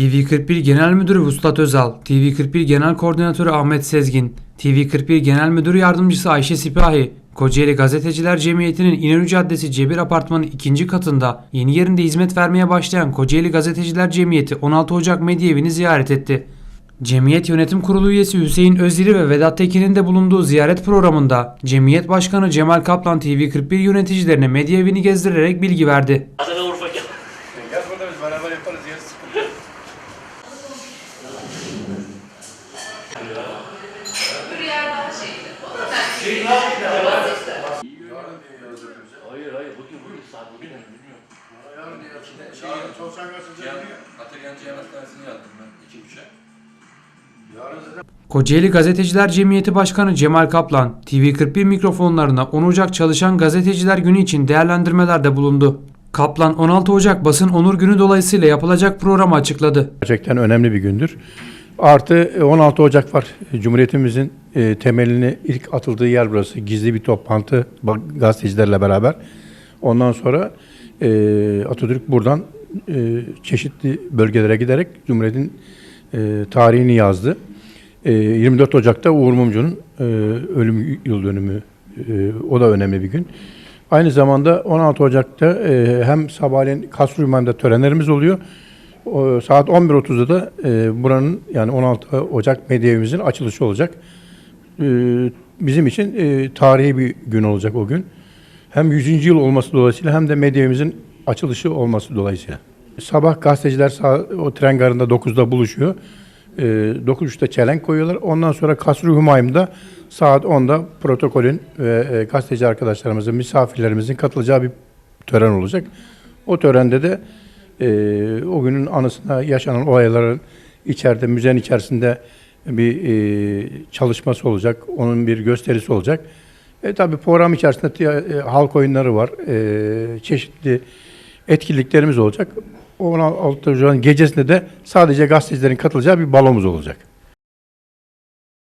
TV41 Genel Müdürü Vuslat Özal, TV41 Genel Koordinatörü Ahmet Sezgin, TV41 Genel Müdür Yardımcısı Ayşe Sipahi, Kocaeli Gazeteciler Cemiyeti'nin İnönü Caddesi Cebir Apartmanı ikinci katında yeni yerinde hizmet vermeye başlayan Kocaeli Gazeteciler Cemiyeti 16 Ocak Medya Evi'ni ziyaret etti. Cemiyet Yönetim Kurulu üyesi Hüseyin Özdiri ve Vedat Tekin'in de bulunduğu ziyaret programında Cemiyet Başkanı Cemal Kaplan TV41 yöneticilerine medya evini gezdirerek bilgi verdi. Adana Urfa gel. Gel burada biz beraber yaparız Kocaeli Gazeteciler Cemiyeti Başkanı Cemal Kaplan, TV41 mikrofonlarına 10 Ocak Çalışan Gazeteciler Günü için değerlendirmelerde bulundu. Kaplan 16 Ocak Basın Onur Günü dolayısıyla yapılacak programı açıkladı. Gerçekten önemli bir gündür. Artı e, 16 Ocak var. Cumhuriyetimizin e, temelini ilk atıldığı yer burası. Gizli bir toplantı gazetecilerle beraber. Ondan sonra e, Atatürk buradan e, çeşitli bölgelere giderek Cumhuriyet'in e, tarihini yazdı. E, 24 Ocak'ta Uğur Mumcu'nun e, ölüm yıl dönümü. E, o da önemli bir gün. Aynı zamanda 16 Ocak'ta e, hem sabahleyin Kasruyman'da törenlerimiz oluyor. O, saat 11.30'da da e, buranın yani 16 Ocak medya evimizin açılışı olacak. E, bizim için e, tarihi bir gün olacak o gün. Hem 100. yıl olması dolayısıyla hem de medya evimizin açılışı olması dolayısıyla. Sabah gazeteciler sağ, o tren garında 9'da buluşuyor. E, 9.30'da çelenk koyuyorlar. Ondan sonra Kasrı Hümayun'da saat 10'da protokolün ve e, gazeteci arkadaşlarımızın, misafirlerimizin katılacağı bir tören olacak. O törende de e, o günün anısına yaşanan olayların içeride, müzenin içerisinde bir e, çalışması olacak. Onun bir gösterisi olacak. E, tabii program içerisinde e, halk oyunları var. E, çeşitli etkinliklerimiz olacak. 16 Ocak'ın gecesinde de sadece gazetecilerin katılacağı bir balomuz olacak.